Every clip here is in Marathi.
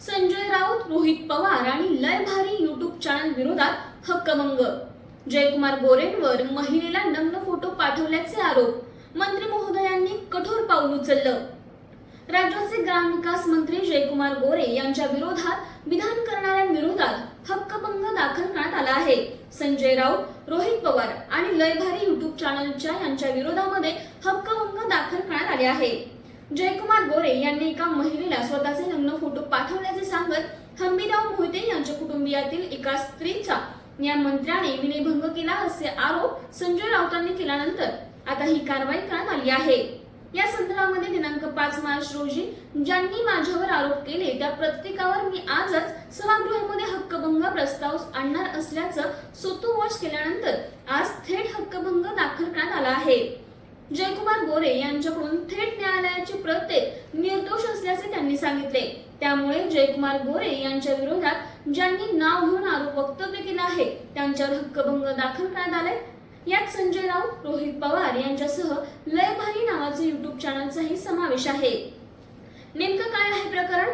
संजय राऊत रोहित पवार आणि लय भारी युट्यूब चॅनल विरोधात हक्कभंग. जयकुमार गोरेंवर महिलेला नग्न फोटो पाठवल्याचे आरोप. मंत्री महोदयांनी कठोर पाऊल उचललं. राज्याचे ग्रामविकास मंत्री जयकुमार गोरे यांच्या विरोधात विधान करणाऱ्यांविरोधात हक्कभंग दाखल करण्यात आला आहे. संजय राऊत रोहित पवार आणि लयभारी युट्यूब चॅनलच्या यांच्या विरोधामध्ये हक्कभंग दाखल करण्यात आले आहे. जयकुमार गोरे यांनी एका महिलेला स्वतःचे थंबीराव मोहिते यांच्या कुटुंबियातील एका स्त्रीचा या मंत्र्याने विनयभंग केला असे आरोप संजय राऊतांनी केल्यानंतर आता ही कारवाई करण्यात आली आहे. या संदर्भामध्ये दिनांक पाच मार्च रोजी ज्यांनी माझ्यावर आरोप केले त्या प्रत्येकावर मी आजच सभागृहामध्ये हक्कभंग प्रस्ताव आणणार असल्याचं सोतोवाच केल्यानंतर आज थेट हक्कभंग दाखल करण्यात आला आहे. जयकुमार गोरे यांच्याकडून थेट न्यायालयाची प्रत्येक निर्दोष असल्याचे त्यांनी सांगितले. त्यामुळे जयकुमार गोरे यांच्या विरोधात ज्यांनी नाव घेऊन आरोप वक्तव्य केला आहे त्यांच्यावर हक्कभंग दाखल करण्यात आलाय. यात संजय राऊत रोहित पवार यांच्यासह लय भारी नावाचे युट्यूब चॅनलचाही समावेश आहे. नेमकं काय आहे प्रकरण?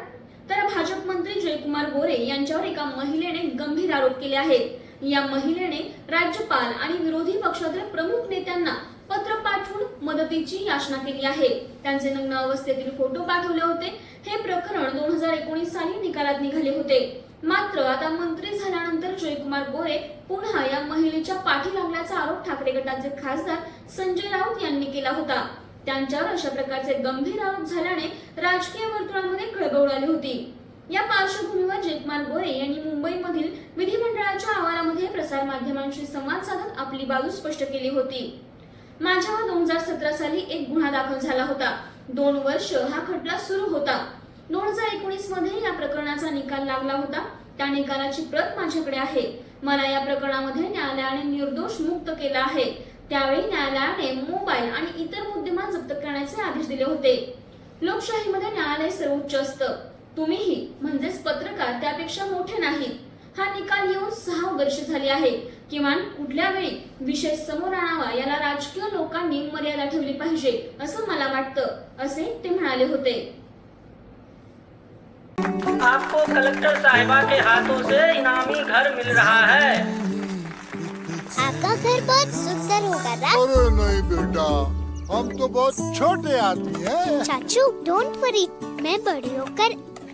तर भाजप मंत्री जयकुमार गोरे यांच्यावर एका महिलेने गंभीर आरोप केले आहेत. या महिलेने राज्यपाल आणि विरोधी पक्षातील प्रमुख नेत्यांना पत्र पाठवून मदतीची याचना केली आहे. त्यांचे नग्न अवस्थेतील फोटो पाठवले होते. हे प्रकरण दोन हजार एकोणीस साली निकालात निघाले होते. मात्र आता मंत्री झाल्यानंतर जयकुमार गोरे पुन्हा या महिलेच्या पाठी लागल्याचा आरोप ठाकरे गटाचे खासदार संजय राऊत यांनी केला होता. त्यांच्यावर अशा प्रकारचे गंभीर आरोप झाल्याने राजकीय वर्तुळामध्ये खळबळ उडाली होती. या पार्श्वभूमीवर जयकुमार गोरे यांनी मुंबईमधील विधिमंडळाच्या आवारामध्ये प्रसार माध्यमांशी संवाद साधत आपली बाजू स्पष्ट केली होती. माझ्यावर दोन हजार सतरा साली एक गुन्हा दाखल झाला होता. दोन वर्ष हा खटला सुरू होता. दोन हजार एकोणीसमध्ये या प्रकरणाचा निकाल लागला होता. त्या निकालाची प्रत माझ्याकडे आहे. मला या प्रकरणामध्ये न्यायालयाने निर्दोष मुक्त केला आहे. त्यावेळी न्यायालयाने मोबाईल आणि इतर मुद्देमाल जप्त करण्याचे आदेश दिले होते. लोकशाहीमध्ये न्यायालय सर्वोच्च असतं. तुम्हीही म्हणजेच पत्रकार त्यापेक्षा मोठे नाहीत. हा निकाल येऊन सहा वर्ष झाली आहे. किमान कुठल्या वेळी विषय समोर आणावा याला राजकीय लोकांनी मर्यादा ठेवली पाहिजे असं मला वाटतं असे ते म्हणाले होते. आपको कलेक्टर साहिबा के हाथों से इनामी घर मिल रहा है। आपका घर बहुत सुंदर होगा ना अरे नहीं बेटा हम तो बहुत छोटे आदमी हैं। चाचू डोंट वरी मैं बड़ी होकर